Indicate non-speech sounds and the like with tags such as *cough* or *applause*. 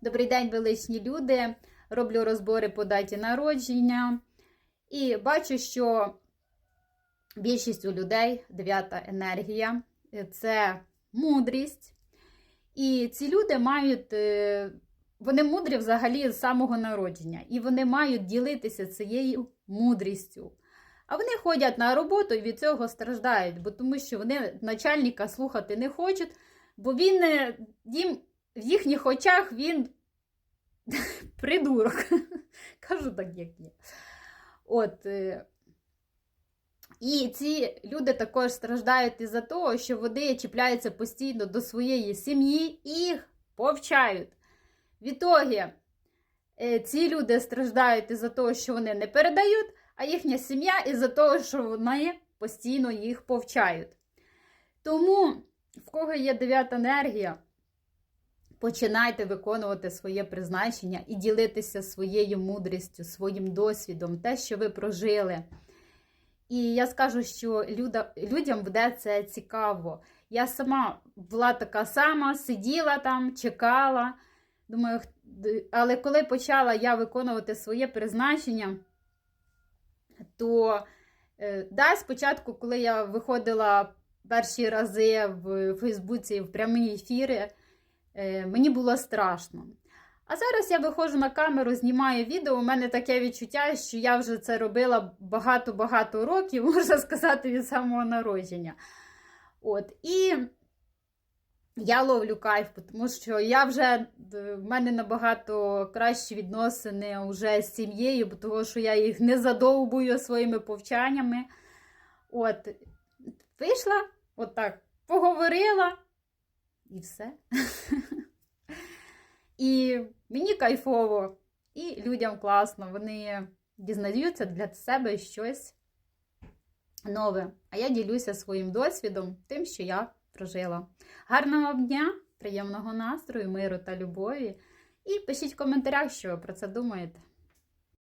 Добрий день, величні люди. Роблю розбори по даті народження. І бачу, що більшість у людей дев'ята енергія це мудрість. І ці люди мають, е, вони мудрі взагалі з самого народження, і вони мають ділитися цією мудрістю. А вони ходять на роботу і від цього страждають, бо тому що вони начальника слухати не хочуть, бо він е, їм в їхніх очах він *laughs* придурок. *laughs* Кажу так, як є. От. е, І ці люди також страждають із-за того, що вони чіпляються постійно до своєї сім'ї і їх повчають. Відтоді е, ці люди страждають із-за того, що вони не передають, а їхня сім'я із-за того, що вони постійно їх повчають. Тому, в кого є дев'ята енергія, починайте виконувати своє призначення і ділитися своєю мудрістю, своїм досвідом, те, що ви прожили. І я скажу, що люда, людям буде це цікаво. Я сама була така сама, сиділа там, чекала. Думаю, але коли почала я виконувати своє призначення, то е, да, спочатку, коли я виходила перші рази в Фейсбуці в прямі ефіри, мені було страшно. А зараз я виходжу на камеру, знімаю відео. У мене таке відчуття, що я вже це робила багато-багато років, *laughs* можна сказати, від самого народження. От. І я ловлю кайф, тому що я вже е, в мене набагато кращі відносини вже з сім'єю, бо що я їх не задовбую своїми повчаннями. От, вийшла, отак, поговорила, і все. *laughs* І мені кайфово, і людям класно. Вони дізнаються для себе щось нове. А я ділюся своїм досвідом, тим, що я прожила. Гарного дня, приємного настрою, миру та любові. І пишіть в коментарях, що ви про це думаєте.